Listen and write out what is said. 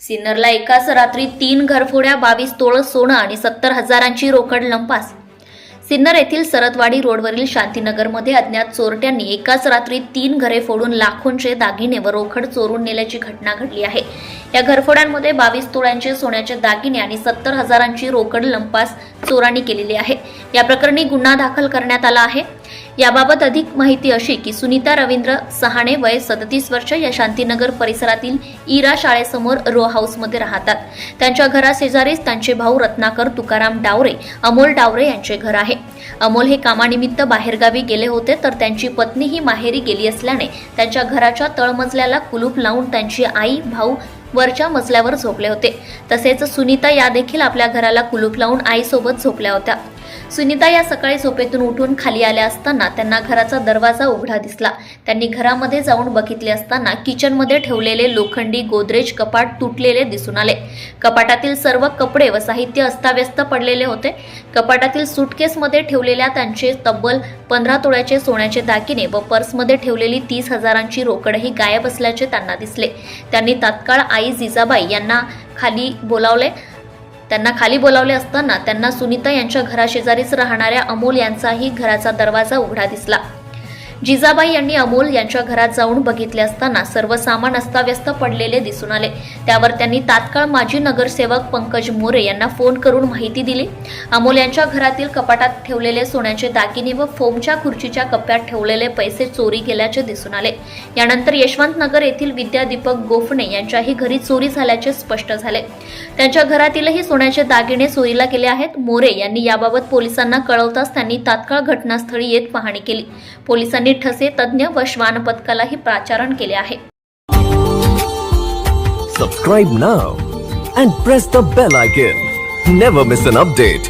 सिन्नरला एकाच रात्री तीन घरफोड्या बावीस तोळ सोनं आणि सत्तर हजारांची रोकड लंपास. सिन्नर येथील सरतवाडी रोडवरील शांतीनगरमध्ये अज्ञात चोरट्यांनी एकाच रात्री तीन घरे फोडून लाखोंचे दागिने व रोखड चोरून नेल्याची घटना घडली आहे. या घरफोड्यांमध्ये बावीस तोळ्यांचे सोन्याचे दागिने आणि सत्तर हजारांची रोकड लंपास चोरांनी केलेली आहे. या प्रकरणी गुन्हा दाखल करण्यात आला आहे. याबाबत अधिक माहिती अशी की सुनीता रवींद्र सहाणे वय सदतीस वर्ष या शांतीनगर परिसरातील इरा शाळेसमोर रो हाऊसमध्ये राहतात. त्यांच्या घराशेजारीच त्यांचे भाऊ रत्नाकर तुकाराम डावरे अमोल डावरे यांचे घर आहे. अमोल हे कामानिमित्त बाहेरगावी गेले होते तर त्यांची पत्नी ही माहेरी गेली असल्याने त्यांच्या घराच्या तळमजल्याला कुलूप लावून त्यांची आई भाऊ वरच्या मजल्यावर झोपले होते. तसेच सुनीता या देखील आपल्या घराला कुलूप लावून आईसोबत झोपल्या होत्या. सुनीता या सकाळी झोपेतून उठून खाली आल्या असताना त्यांना घराचा दरवाजा उघडा दिसला. त्यांनी घरामध्ये जाऊन बघितले असताना किचनमध्ये ठेवलेले लोखंडी गोदरेज कपाट तुटलेले दिसून आले. कपाटातील सर्व कपडे व साहित्य अस्ताव्यस्त पडलेले होते. कपाटातील सुटकेसमध्ये ठेवलेल्या त्यांचे तब्बल पंधरा तोळ्याचे सोन्याचे दागिने व पर्समध्ये ठेवलेली तीस हजारांची रोकडही गायब असल्याचे त्यांना दिसले. त्यांनी तात्काळ आई जिजाबाई यांना खाली बोलावले. त्यांना खाली बोलावले असताना त्यांना सुनीता यांच्या घराशेजारीच राहणाऱ्या अमोल यांचाही घराचा दरवाजा उघडा दिसला. जिजाबाई यांनी अमोल यांच्या घरात जाऊन बघितले असताना सर्व सामान अस्ताव्यस्त पडलेले दिसून आले. त्यावर त्यांनी तात्काळ माजी नगरसेवक पंकज मोरे यांना फोन करून माहिती दिली. अमोल यांच्या घरातील कपाटात ठेवलेले सोन्याचे दागिने व फोमच्या खुर्चीच्या कप्प्यात ठेवलेले पैसे चोरी केल्याचे दिसून आले. यानंतर यशवंत नगर येथील विद्या दीपक गोफणे यांच्याही घरी चोरी झाल्याचे स्पष्ट झाले. त्यांच्या घरातीलही सोन्याचे दागिने चोरीला गेले आहेत. मोरे यांनी याबाबत पोलिसांना कळवताच त्यांनी तात्काळ घटनास्थळी येत पाहणी केली. पोलिसांनी यांनी ठसे तज्ज्ञ व श्वान पथकालाही प्राचारण केले आहे. Subscribe now and press the bell icon never miss an update